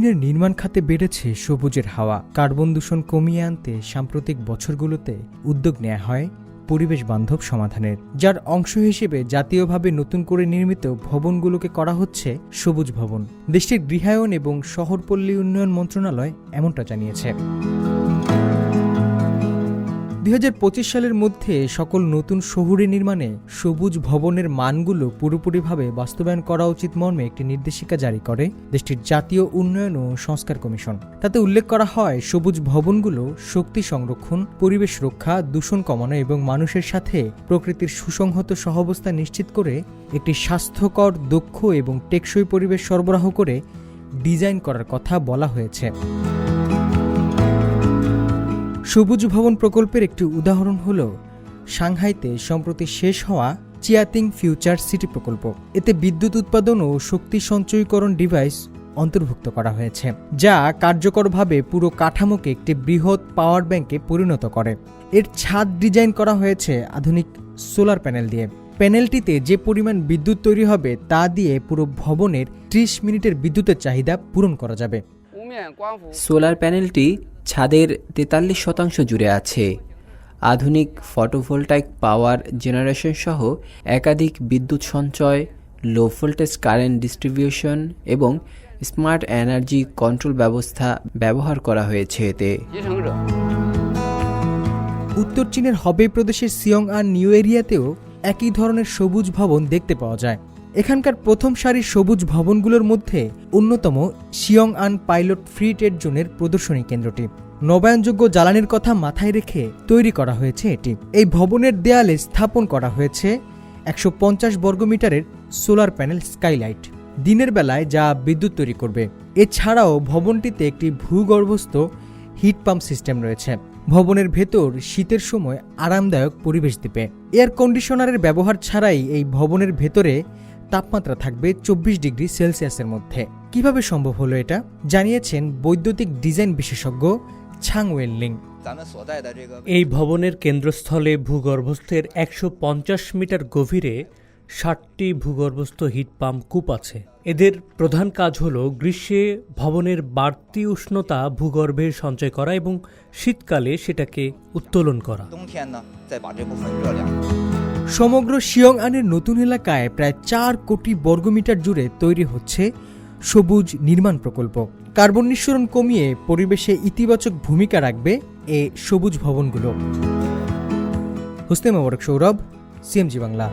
চীনের নির্মাণ খাতে বেড়েছে সবুজের হাওয়া। কার্বন দূষণ কমিয়ে আনতে সাম্প্রতিক বছরগুলোতে উদ্যোগ নেওয়া হয় পরিবেশ বান্ধব সমাধানের। যার অংশ হিসেবে জাতীয়ভাবে নতুন করে নির্মিত ভবনগুলোকে করা হচ্ছে সবুজ ভবন। দেশটির গৃহায়ন এবং শহরপল্লী উন্নয়ন মন্ত্রণালয় এমনটা জানিয়েছে। দুই হাজার পঁচিশ সালের মধ্যে সকল নতুন শহুরে নির্মাণে সবুজ ভবনের মানগুলো পুরোপুরিভাবে বাস্তবায়ন করা উচিত মর্মে একটি নির্দেশিকা জারি করে দেশটির জাতীয় উন্নয়ন ও সংস্কার কমিশন। তাতে উল্লেখ করা হয়, সবুজ ভবনগুলো শক্তি সংরক্ষণ, পরিবেশ রক্ষা, দূষণ কমানো এবং মানুষের সাথে প্রকৃতির সুসংহত সহাবস্থা নিশ্চিত করে একটি স্বাস্থ্যকর, দক্ষ এবং টেকসই পরিবেশ সরবরাহ করে ডিজাইন করার কথা বলা হয়েছে। সবুজ ভবন প্রকল্পের একটি উদাহরণ হল সাংহাইতে সম্প্রতি শেষ হওয়া চিয়াতিং ফিউচার সিটি প্রকল্প। এতে বিদ্যুৎ উৎপাদন ও শক্তি সঞ্চয়ীকরণ ডিভাইস অন্তর্ভুক্ত করা হয়েছে, যা কার্যকরভাবে পুরো কাঠামোকে একটি বৃহৎ পাওয়ার ব্যাংকে পরিণত করে। এর ছাদ ডিজাইন করা হয়েছে আধুনিক সোলার প্যানেল দিয়ে। প্যানেলটিতে যে পরিমাণ বিদ্যুৎ তৈরি হবে তা দিয়ে পুরো ভবনের ত্রিশ মিনিটের বিদ্যুতের চাহিদা পূরণ করা যাবে। সোলার প্যানেলটি ছাদের তেতাল্লিশ শতাংশ জুড়ে আছে। আধুনিক ফটোভোল্টাইক পাওয়ার জেনারেশন সহ একাধিক বিদ্যুৎ সঞ্চয় লো ভোল্টেজ কারেন্ট ডিস্ট্রিবিউশন এবং স্মার্ট এনার্জি কন্ট্রোল ব্যবস্থা ব্যবহার করা হয়েছে এতে। উত্তর চীনের হবে প্রদেশের সিয়ং আর নিউ এরিয়াতেও একই ধরনের সবুজ ভবন দেখতে পাওয়া যায়। এখানকার প্রথম সারির সবুজ ভবনগুলোর মধ্যে অন্যতম শিয়ং আন পাইলট ফ্রি ট্রেড জোনের প্রদর্শনী কেন্দ্রটি। নবায়নযোগ্য জ্বালানির কথা মাথায় রেখে তৈরি করা হয়েছে এটি। এই ভবনের দেয়ালে স্থাপন করা হয়েছে একশো পঞ্চাশ বর্গমিটারের সোলার প্যানেল স্কাইলাইট। দিনের বেলায় যা বিদ্যুৎ তৈরি করবে। এছাড়াও ভবনটিতে একটি ভূগর্ভস্থ হিট পাম্প সিস্টেম রয়েছে। ভবনের ভেতর শীতের সময় আরামদায়ক পরিবেশ দিবে। এয়ার কন্ডিশনারের ব্যবহার ছাড়াই এই ভবনের ভেতরে তাপমাত্রা থাকবে চব্বিশ ডিগ্রি সেলসিয়াসের মধ্যে। কীভাবে সম্ভব হলো এটা? জানিয়েছেন বৈদ্যুতিক ডিজাইন বিশেষজ্ঞ ছাং ওয়েলিং এই ভবনের কেন্দ্রস্থলে ভূগর্ভস্থের একশো পঞ্চাশ মিটার গভীরে ষাটটি ভূগর্ভস্থ হিট পাম্প কূপ আছে। এদের প্রধান কাজ হল গ্রীষ্মে ভবনের বাড়তি উষ্ণতা ভূগর্ভে সঞ্চয় করা এবং শীতকালে সেটাকে উত্তোলন করা। সমগ্র শিয়ংআনের নতুন এলাকায় প্রায় চার কোটি বর্গমিটার জুড়ে তৈরি হচ্ছে সবুজ নির্মাণ প্রকল্প। কার্বন নিঃসরণ কমিয়ে পরিবেশে ইতিবাচক ভূমিকা রাখবে এ সবুজ ভবনগুলো। হোসনে মোবারক সৌরভ, সিএমজি বাংলা।